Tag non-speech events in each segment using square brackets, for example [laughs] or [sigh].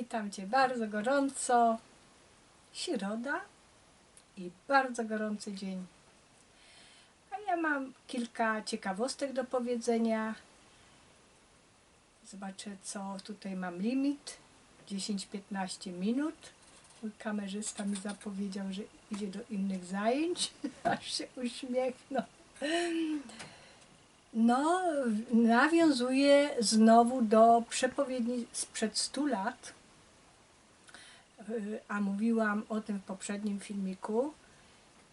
Witam Cię bardzo gorąco. Środa i bardzo gorący dzień. A ja mam kilka ciekawostek do powiedzenia. Zobaczę, co tutaj mam limit. 10-15 minut. Mój kamerzysta mi zapowiedział, że idzie do innych zajęć. [laughs] Aż się uśmiechnął. No, nawiązuje znowu do przepowiedni sprzed 100 lat, a mówiłam o tym w poprzednim filmiku.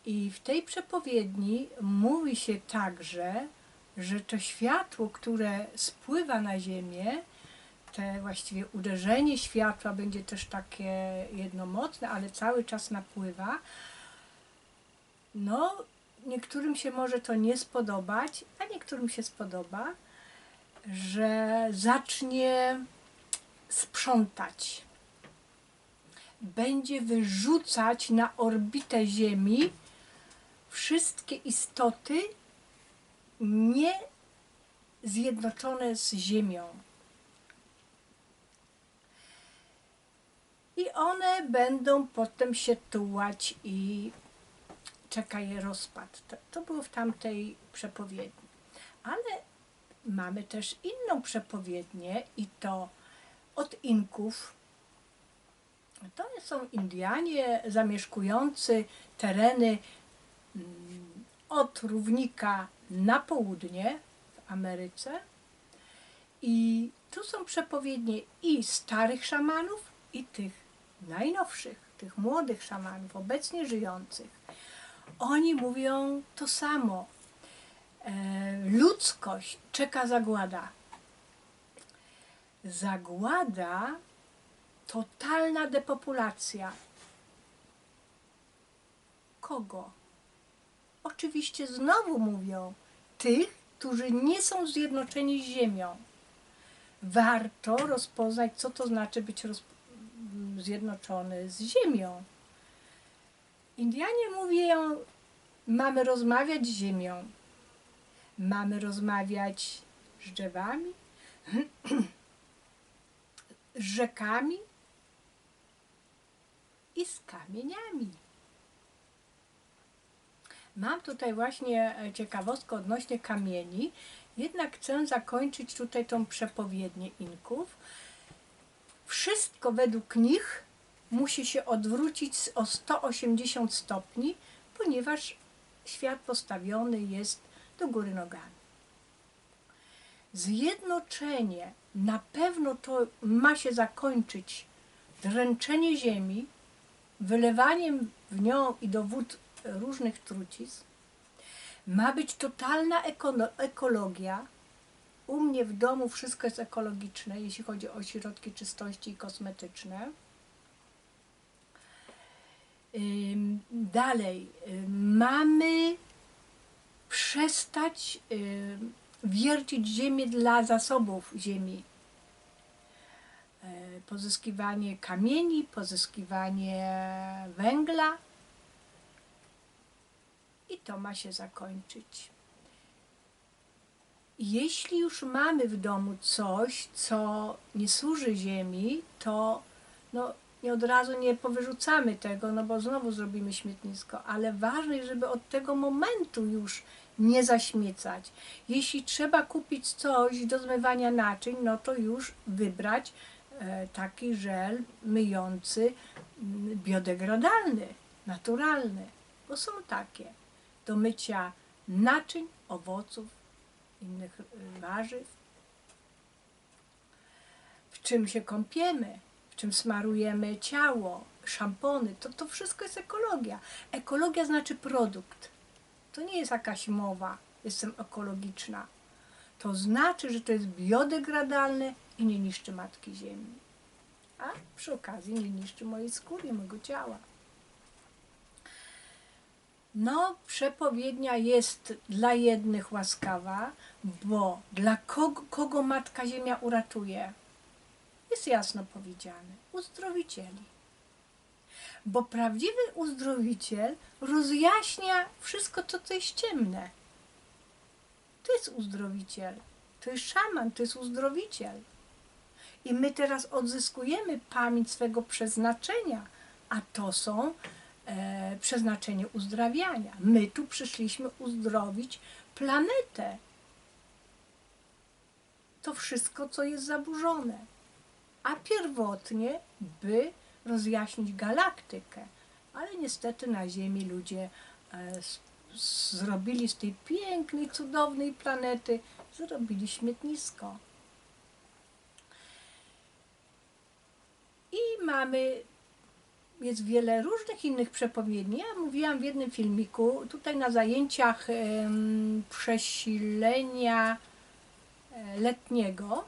I w tej przepowiedni mówi się także, że to światło, które spływa na Ziemię, te właściwie uderzenie światła będzie też takie jednomocne, ale cały czas napływa. No, niektórym się może to nie spodobać, a niektórym się spodoba, że zacznie sprzątać. Będzie wyrzucać na orbitę Ziemi wszystkie istoty nie zjednoczone z Ziemią. I one będą potem się tułać i czeka je rozpad. To, to było w tamtej przepowiedni. Ale mamy też inną przepowiednię i to od Inków. To są Indianie zamieszkujący tereny mm, od równika na południe w Ameryce. I tu są przepowiednie i starych szamanów, i tych najnowszych, tych młodych szamanów, obecnie żyjących. Oni mówią to samo. E, ludzkość czeka zagłada. Zagłada, totalna depopulacja. Kogo? Oczywiście znowu mówią tych, którzy nie są zjednoczeni z Ziemią. Warto rozpoznać, co to znaczy być zjednoczony z Ziemią. Indianie mówią, mamy rozmawiać z ziemią, mamy rozmawiać z drzewami, [clears throat] z rzekami i z kamieniami. Mam tutaj właśnie e, ciekawostkę odnośnie kamieni, jednak chcę zakończyć tutaj tą przepowiednię Inków. Wszystko według nich musi się odwrócić o 180 stopni, ponieważ świat postawiony jest do góry nogami. Zjednoczenie na pewno to ma się zakończyć dręczenie ziemi, wylewaniem w nią i do wód różnych trucizn. Ma być totalna ekologia. U mnie w domu wszystko jest ekologiczne, jeśli chodzi o środki czystości kosmetyczne. Dalej, mamy przestać wiercić ziemię dla zasobów ziemi. E, pozyskiwanie kamieni, pozyskiwanie węgla i to ma się zakończyć. Jeśli już mamy w domu coś, co nie służy ziemi, to no, nie od razu nie powyrzucamy tego, no bo znowu zrobimy śmietnisko, ale ważne jest, żeby od tego momentu już nie zaśmiecać. Jeśli trzeba kupić coś do zmywania naczyń, no to już wybrać taki żel myjący mm, biodegradalny, naturalny, bo są takie do mycia naczyń, owoców, innych e, warzyw. W czym się kąpiemy? czym smarujemy ciało, szampony, to, to wszystko jest ekologia. Ekologia znaczy produkt. To nie jest jakaś mowa, jestem ekologiczna. To znaczy, że to jest biodegradalne i nie niszczy Matki Ziemi. A przy okazji nie niszczy mojej skóry, mojego ciała. No, przepowiednia jest dla jednych łaskawa, bo dla kogo, kogo Matka Ziemia uratuje? jest jasno powiedziane, uzdrowicieli. Bo prawdziwy uzdrowiciel rozjaśnia wszystko to, co jest ciemne. To jest uzdrowiciel, to jest szaman, to jest uzdrowiciel. I my teraz odzyskujemy pamięć swego przeznaczenia, a to są e, przeznaczenie uzdrawiania. My tu przyszliśmy uzdrowić planetę. To wszystko, co jest zaburzone. A pierwotnie, by rozjaśnić galaktykę. Ale niestety na Ziemi ludzie e, zrobili z tej pięknej, cudownej planety, zrobili śmietnisko. I mamy, jest wiele różnych innych przepowiedni. Ja mówiłam w jednym filmiku, tutaj na zajęciach em, przesilenia e, letniego,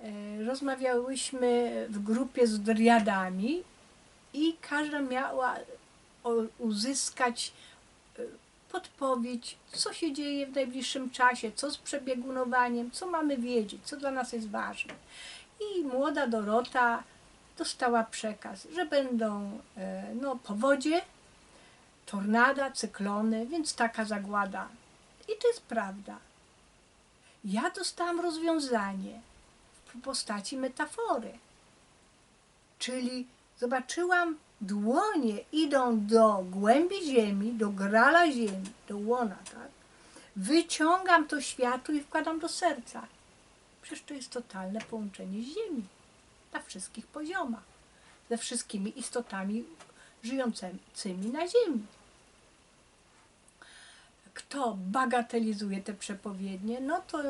e, rozmawiałyśmy w grupie z driadami i każda miała uzyskać e, podpowiedź, co się dzieje w najbliższym czasie, co z przebiegunowaniem, co mamy wiedzieć, co dla nas jest ważne. I młoda Dorota dostała przekaz, że będą e, no, powodzie, tornada, cyklony, więc taka zagłada. I to jest prawda. Ja dostałam rozwiązanie w postaci metafory. Czyli zobaczyłam dłonie idą do głębi ziemi, do grala ziemi, do łona, tak? Wyciągam to światło i wkładam do serca. Przecież to jest totalne połączenie z ziemi na wszystkich poziomach, ze wszystkimi istotami żyjącymi na ziemi. Kto bagatelizuje te przepowiednie, no to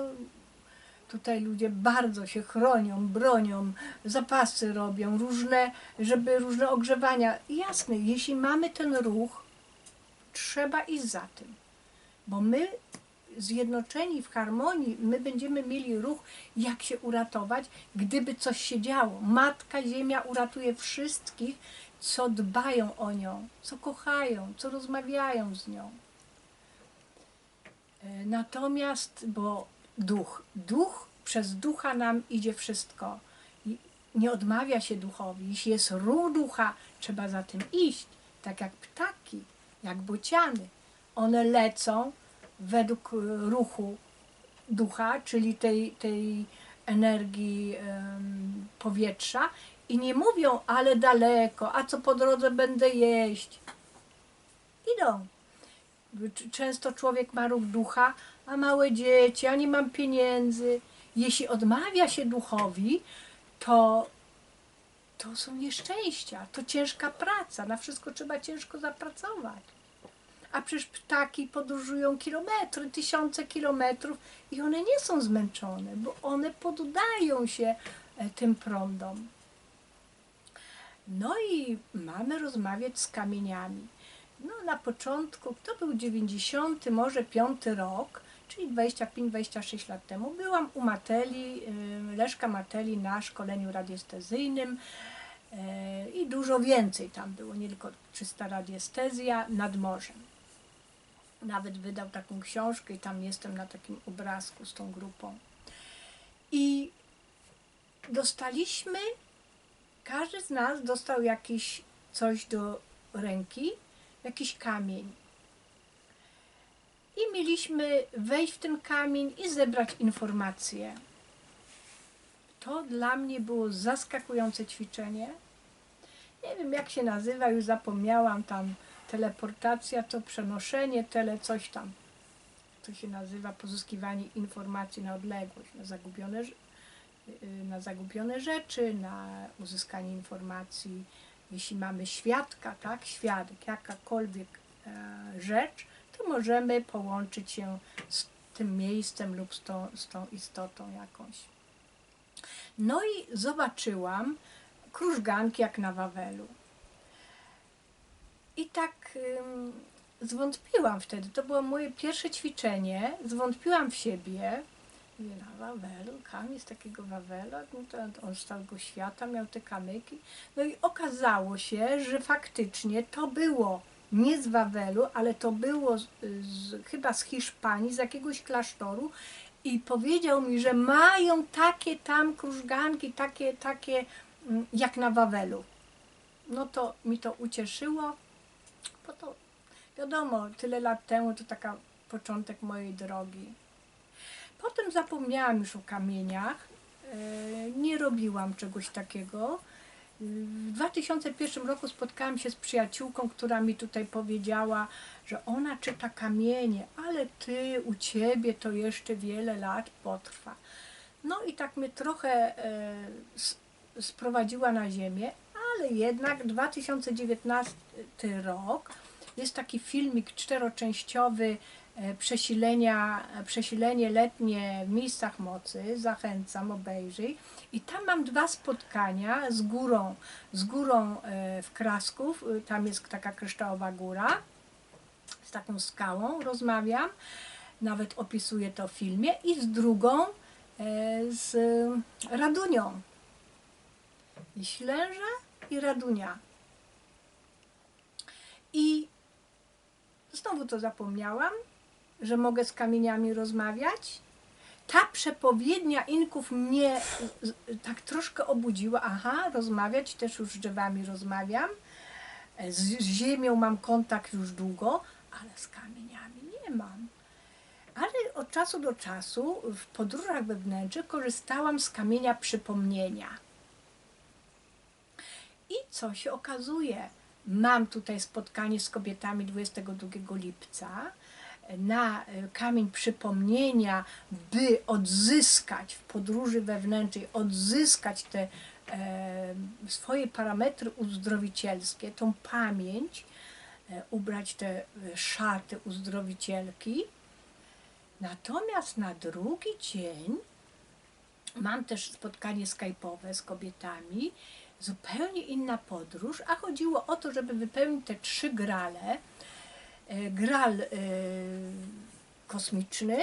tutaj ludzie bardzo się chronią, bronią, zapasy robią, różne, żeby różne ogrzewania. Jasne, jeśli mamy ten ruch, trzeba iść za tym, bo my zjednoczeni w harmonii, my będziemy mieli ruch, jak się uratować, gdyby coś się działo. Matka Ziemia uratuje wszystkich, co dbają o nią, co kochają, co rozmawiają z nią. E, Natomiast, bo duch, duch, przez ducha nam idzie wszystko. Nie odmawia się duchowi. Jeśli jest ruch ducha, trzeba za tym iść. Tak jak ptaki, jak bociany. One lecą według ruchu ducha, czyli tej, tej energii powietrza i nie mówią, ale daleko, a co po drodze będę jeść. Idą. Często człowiek ma ruch ducha, a małe dzieci, a nie mam pieniędzy. Jeśli odmawia się duchowi, to, to są nieszczęścia, to ciężka praca, na wszystko trzeba ciężko zapracować. A przecież ptaki podróżują kilometry, tysiące kilometrów i one nie są zmęczone, bo one poddają się e, tym prądom. No i mamy rozmawiać z kamieniami. No na początku, to był 90, może 5 rok, czyli 25-26 lat temu, byłam u Mateli, y, Leszka Mateli na szkoleniu radiestezyjnym y, i dużo więcej tam było, nie tylko czysta radiestezja nad morzem. Nawet wydał taką książkę i tam jestem na takim obrazku z tą grupą. I dostaliśmy, każdy z nas dostał jakieś coś do ręki, jakiś kamień. I mieliśmy wejść w ten kamień i zebrać informacje. To dla mnie było zaskakujące ćwiczenie. Nie wiem jak się nazywa, już zapomniałam tam. Teleportacja to przenoszenie, tele coś tam. To się nazywa pozyskiwanie informacji na odległość, na zagubione, y, na zagubione rzeczy, na uzyskanie informacji jeśli mamy świadka, tak, świadek, jakakolwiek e, rzecz, to możemy połączyć się z tym miejscem lub z tą, z tą istotą jakąś. No i zobaczyłam krużganki jak na Wawelu. I tak ym, zwątpiłam wtedy. To było moje pierwsze ćwiczenie. Zwątpiłam w siebie. Mówię, na Wawelu, kamień z takiego Wawela, no to on z całego świata miał te kamyki. No i okazało się, że faktycznie to było nie z Wawelu, ale to było z, z, chyba z Hiszpanii, z jakiegoś klasztoru i powiedział mi, że mają takie tam krużganki, takie, takie mm, jak na Wawelu. No to mi to ucieszyło, bo to wiadomo, tyle lat temu to taka początek mojej drogi. Potem zapomniałam już o kamieniach. e, nie robiłam czegoś takiego. W 2001 roku spotkałam się z przyjaciółką, która mi tutaj powiedziała, że ona czyta kamienie, ale ty, u ciebie to jeszcze wiele lat potrwa. No i tak mnie trochę e, sprowadziła na ziemię, ale jednak 2019 rok jest taki filmik czteroczęściowy e, przesilenia, przesilenie letnie w miejscach mocy. Zachęcam, obejrzyj. I tam mam dwa spotkania z górą, z górą e, w Krasków, e, tam jest taka kryształowa góra, z taką skałą rozmawiam, nawet opisuję to w filmie, i z drugą, e, z Radunią. I Ślęża i Radunia. I znowu to zapomniałam, że mogę z kamieniami rozmawiać. Ta przepowiednia Inków mnie tak troszkę obudziła. Aha, rozmawiać, też już z drzewami rozmawiam. Z, z ziemią mam kontakt już długo, ale z kamieniami nie mam. Ale od czasu do czasu w podróżach wewnętrznych korzystałam z kamienia przypomnienia. I co się okazuje? Mam tutaj spotkanie z kobietami 22 lipca na e, kamień przypomnienia, by odzyskać w podróży wewnętrznej, odzyskać te e, swoje parametry uzdrowicielskie, tą pamięć, e, ubrać te e, szaty uzdrowicielki. Natomiast na drugi dzień mam też spotkanie skype'owe z kobietami, zupełnie inna podróż, a chodziło o to, żeby wypełnić te trzy grale. E, Gral e, kosmiczny,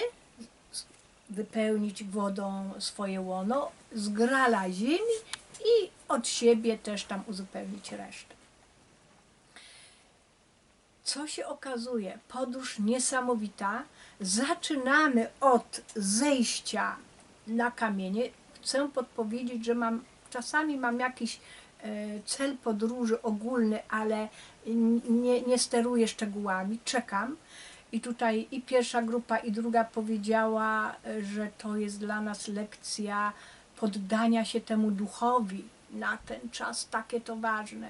wypełnić wodą swoje łono, z grala ziemi i od siebie też tam uzupełnić resztę. Co się okazuje? Podróż niesamowita. Zaczynamy od zejścia na kamienie. Chcę podpowiedzieć, że mam czasami mam jakiś e, cel podróży ogólny, ale nie, nie steruję szczegółami. Czekam. I tutaj i pierwsza grupa, i druga powiedziała, e, że to jest dla nas lekcja poddania się temu duchowi na ten czas, takie to ważne.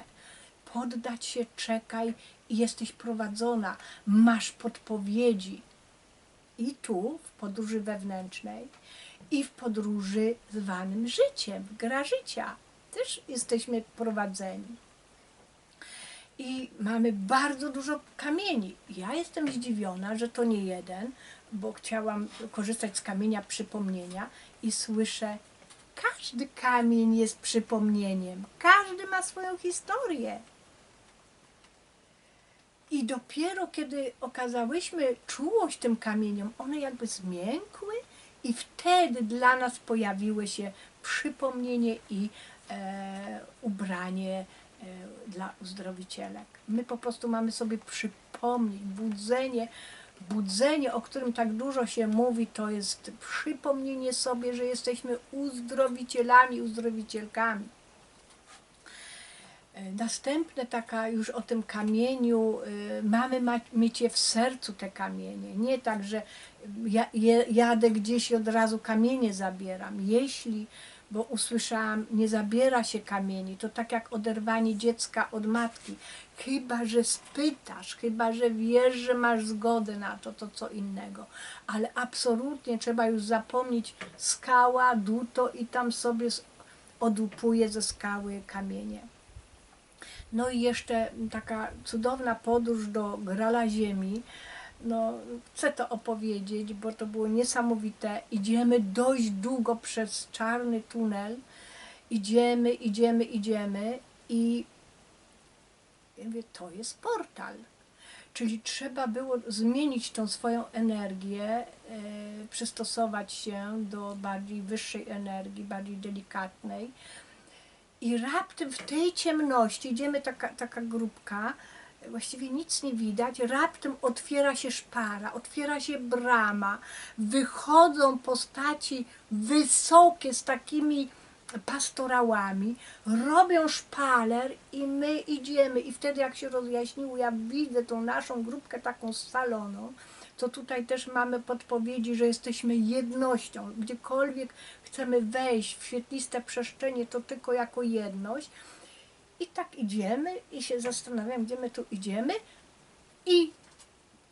Poddać się, czekaj i jesteś prowadzona. Masz podpowiedzi. I tu, w podróży wewnętrznej, i w podróży zwanym życiem, gra życia. Też jesteśmy prowadzeni. I mamy bardzo dużo kamieni. Ja jestem zdziwiona, że to nie jeden, bo chciałam korzystać z kamienia przypomnienia i słyszę, każdy kamień jest przypomnieniem, każdy ma swoją historię. I dopiero kiedy okazałyśmy czułość tym kamieniom, one jakby zmiękły i wtedy dla nas pojawiły się przypomnienie i e, ubranie e, dla uzdrowicielek. My po prostu mamy sobie przypomnieć, budzenie, budzenie, o którym tak dużo się mówi, to jest przypomnienie sobie, że jesteśmy uzdrowicielami, uzdrowicielkami. E, Następne taka już o tym kamieniu, y, mamy ma, mieć je w sercu te kamienie. Nie tak, że ja, jadę gdzieś i od razu kamienie zabieram. Jeśli, bo usłyszałam, nie zabiera się kamieni, to tak jak oderwanie dziecka od matki. Chyba, że spytasz, chyba, że wiesz, że masz zgodę na to, to co innego. Ale absolutnie trzeba już zapomnieć skała, duto i tam sobie odłupuje ze skały kamienie. No i jeszcze taka cudowna podróż do Grala Ziemi. No, chcę to opowiedzieć, bo to było niesamowite. Idziemy dość długo przez czarny tunel. Idziemy, idziemy, idziemy i ja mówię, to jest portal. Czyli trzeba było zmienić tą swoją energię, e, przystosować się do bardziej wyższej energii, bardziej delikatnej. I raptem w tej ciemności, idziemy taka, taka grupka, właściwie nic nie widać, raptem otwiera się szpara, otwiera się brama, wychodzą postaci wysokie z takimi pastorałami, robią szpaler i my idziemy. I wtedy jak się rozjaśniło, ja widzę tą naszą grupkę taką scaloną, to tutaj też mamy podpowiedzi, że jesteśmy jednością. Gdziekolwiek chcemy wejść w świetliste przestrzenie, to tylko jako jedność. I tak idziemy i się zastanawiam, gdzie my tu idziemy. I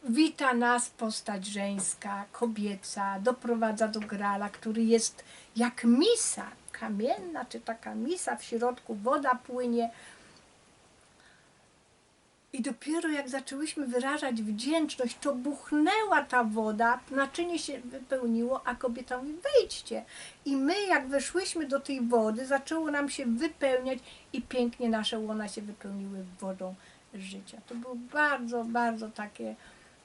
wita nas postać żeńska, kobieca, doprowadza do grala, który jest jak misa, kamienna czy taka misa, w środku woda płynie. I dopiero jak zaczęłyśmy wyrażać wdzięczność, to buchnęła ta woda, naczynie się wypełniło, a kobieta mówi wejdźcie. I my jak weszłyśmy do tej wody, zaczęło nam się wypełniać i pięknie nasze łona się wypełniły wodą życia. To było bardzo, bardzo takie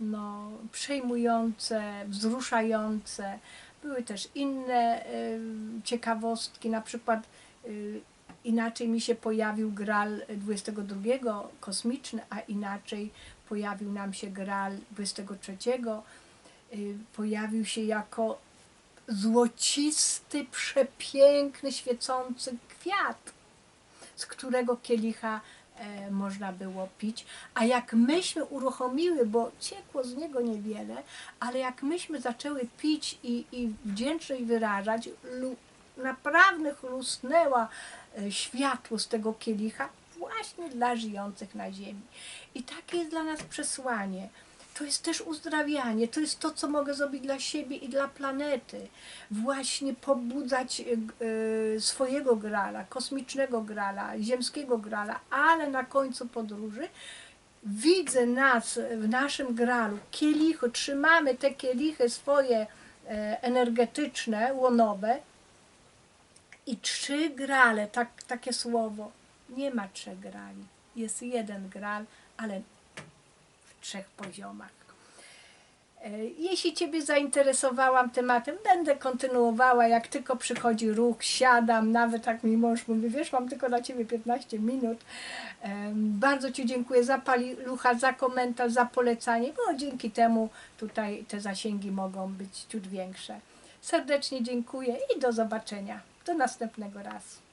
no, przejmujące, wzruszające. Były też inne y, ciekawostki, na przykład y, inaczej mi się pojawił Gral 22 kosmiczny, a inaczej pojawił nam się Gral 23. Y, pojawił się jako złocisty, przepiękny, świecący kwiat, z którego kielicha e, można było pić. A jak myśmy uruchomiły, bo ciekło z niego niewiele, ale jak myśmy zaczęły pić i, i wdzięczność wyrażać, naprawdę chlusnęła e, światło z tego kielicha właśnie dla żyjących na ziemi. I takie jest dla nas przesłanie. To jest też uzdrawianie, to jest to, co mogę zrobić dla siebie i dla planety. Właśnie pobudzać y, y, swojego grala, kosmicznego grala, ziemskiego grala, ale na końcu podróży widzę nas w naszym gralu, kielichy, trzymamy te kielichy swoje e, energetyczne, łonowe i trzy grale, tak, takie słowo. Nie ma trzech grali, jest jeden gral, ale w trzech poziomach. E, Jeśli Ciebie zainteresowałam tematem, będę kontynuowała, jak tylko przychodzi ruch, siadam, nawet jak mi mąż mówi, wiesz, mam tylko dla Ciebie 15 minut. Em, Bardzo Ci dziękuję za palucha, za komentarz, za polecanie, bo dzięki temu tutaj te zasięgi mogą być ciut większe. Serdecznie dziękuję i do zobaczenia. Do następnego razu.